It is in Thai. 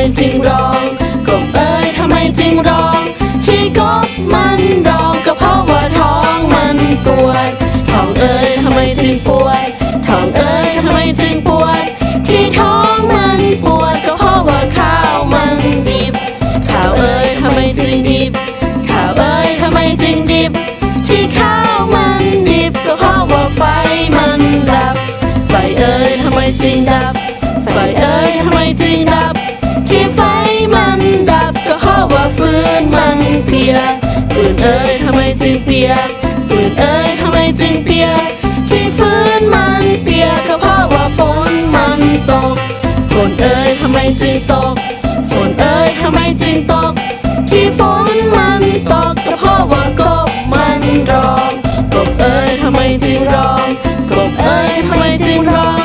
ไมจึงร้องกบเอ้ยทำไมจึงร้อง ที่กบมันร้องก็เพราะว่าท้องมันปวดท้องเอ้ยทำไมจึงปวดท้องเอ้ยทำไมจึงปวด ที่ท้องมันปวดก็เพราะว่าข้าวมันดิบข้าวเอ้ยทำไมจึงดิบข้าวเอ้ยทำไมจึงดิบ ที่ข้าวมันดิบก็เพราะว่าไฟมันดับไฟเอ้ยทำไมจึงดับไฟเอ้ยทำไมจึงดับ จึงเปียกฝืนเอ้ยทำไมจึงเปียกที่ฟื้นมันเปียกก็เพราะว่าฝนมันตกฝนเอ้ยทำไมจึงตกฝนเอ้ยทำไมจึงตก ที่ฝนมันตกก็เพราะว่ากบมันร้องกบเอ้ยทำไมจึงร้องกบเอ้ยทำไมจึงร้อง